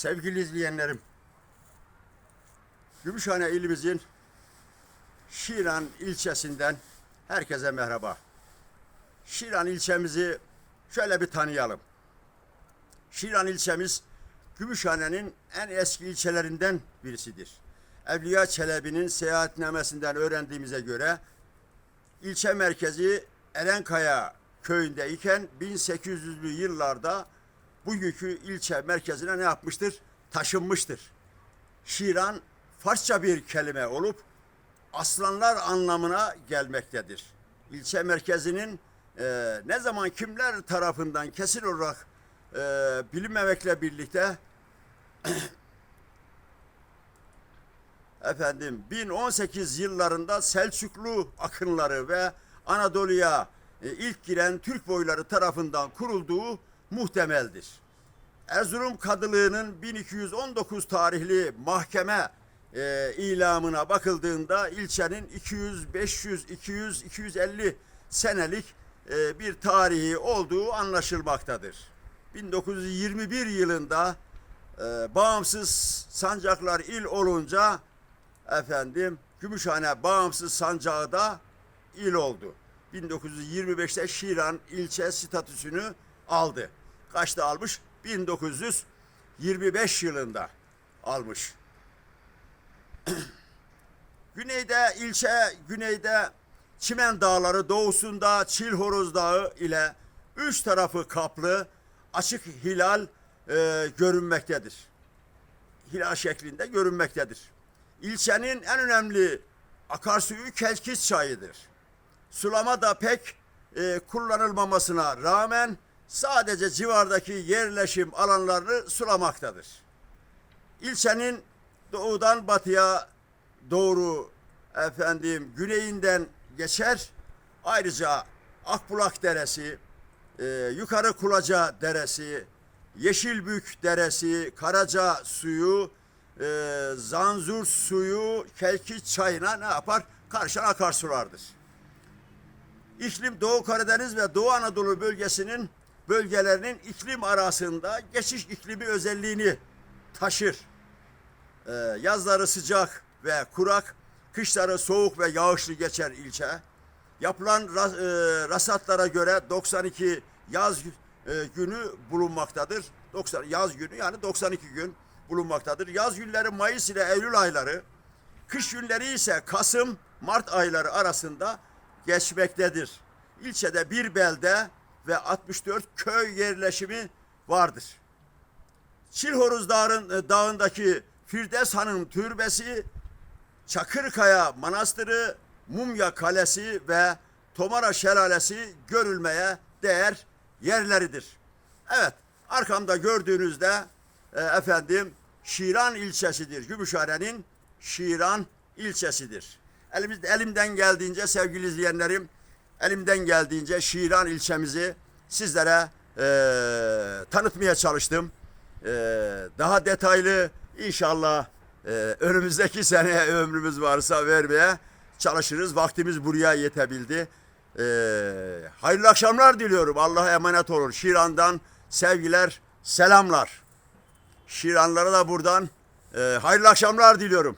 Sevgili izleyenlerim, Gümüşhane ilimizin Şiran ilçesinden herkese merhaba. Şiran ilçemizi şöyle bir tanıyalım. Şiran ilçemiz Gümüşhane'nin en eski ilçelerinden birisidir. Evliya Çelebi'nin seyahatnamesinden öğrendiğimize göre ilçe merkezi Erenkaya köyündeyken 1800'lü yıllarda bugünkü ilçe merkezine ne yapmıştır? Taşınmıştır. Şiran Farsça bir kelime olup aslanlar anlamına gelmektedir. İlçe merkezinin e, ne zaman kimler tarafından kesin olarak e, bilinmemekle birlikte efendim 1018 yıllarında Selçuklu akınları ve Anadolu'ya e, ilk giren Türk boyları tarafından kurulduğu muhtemeldir. Erzurum Kadılığı'nın 1219 tarihli mahkeme e, ilamına bakıldığında ilçenin 200, 500, 200, 250 senelik e, bir tarihi olduğu anlaşılmaktadır. 1921 yılında e, bağımsız sancaklar il olunca efendim Gümüşhane bağımsız sancağı da il oldu. 1925'te Şiran ilçe statüsünü aldı. Kaçta almış? 1925 yılında almış. Güneyde ilçe, güneyde Çimen Dağları, doğusunda Çilhoroz Dağı ile üç tarafı kaplı açık hilal e, görünmektedir. Hilal şeklinde görünmektedir. İlçenin en önemli akarsuyu Kelkis çayıdır. Sulama da pek e, kullanılmamasına rağmen sadece civardaki yerleşim alanlarını sulamaktadır. İlçenin doğudan batıya doğru efendim güneyinden geçer. Ayrıca Akbulak Deresi, e, Yukarı Kulaca Deresi, Yeşilbük Deresi, Karaca Suyu, e, Zanzur Suyu, Kelki Çayı'na ne yapar? Karşılan akarsulardır. İklim Doğu Karadeniz ve Doğu Anadolu bölgesinin bölgelerinin iklim arasında geçiş iklimi özelliğini taşır. Ee, yazları sıcak ve kurak, kışları soğuk ve yağışlı geçer ilçe. Yapılan ra- e, rasatlara göre 92 yaz e, günü bulunmaktadır. 90 yaz günü yani 92 gün bulunmaktadır. Yaz günleri Mayıs ile Eylül ayları, kış günleri ise Kasım Mart ayları arasında geçmektedir. İlçede bir belde ve 64 köy yerleşimi vardır. Çilhoruz Dağı'nın, Dağı'ndaki Firdevs Hanım Türbesi, Çakırkaya Manastırı, Mumya Kalesi ve Tomara Şelalesi görülmeye değer yerleridir. Evet, arkamda gördüğünüzde e, efendim Şiran ilçesidir. Gümüşhane'nin Şiran ilçesidir. Elimiz, elimden geldiğince sevgili izleyenlerim, elimden geldiğince Şiran ilçemizi sizlere e, tanıtmaya çalıştım. E, daha detaylı inşallah e, önümüzdeki sene ömrümüz varsa vermeye çalışırız. Vaktimiz buraya yetebildi. E, hayırlı akşamlar diliyorum. Allah'a emanet olun. Şiran'dan sevgiler, selamlar. Şiranlara da buradan e, hayırlı akşamlar diliyorum.